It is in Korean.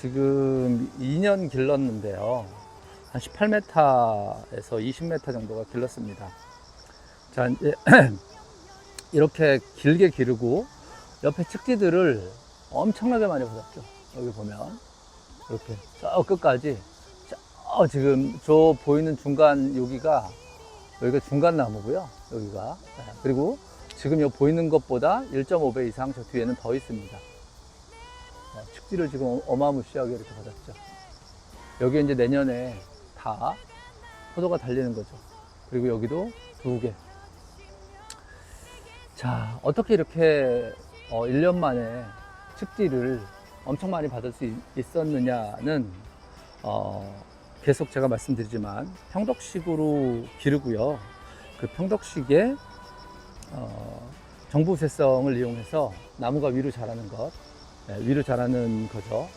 지금 2년 길렀는데요. 한 18m에서 20m 정도가 길렀습니다. 자, 이제 이렇게 길게 기르고 옆에 측지들을 엄청나게 많이 받았죠. 여기 보면 이렇게 저 끝까지 저 지금 저 보이는 중간 여기가 여기가 중간 나무고요. 여기가 네, 그리고 지금 요 보이는 것보다 1.5배 이상 저 뒤에는 더 있습니다. 어, 축지를 지금 어마무시하게 이렇게 받았죠. 여기 이제 내년에 다 포도가 달리는 거죠. 그리고 여기도 두 개. 자, 어떻게 이렇게 어, 1년 만에 축지를 엄청 많이 받을 수 있- 있었느냐는 어, 계속 제가 말씀드리지만 평덕식으로 기르고요. 그 평덕식에 어, 정부 세성을 이용해서 나무가 위로 자라는 것, 네, 위로 자라는 거죠.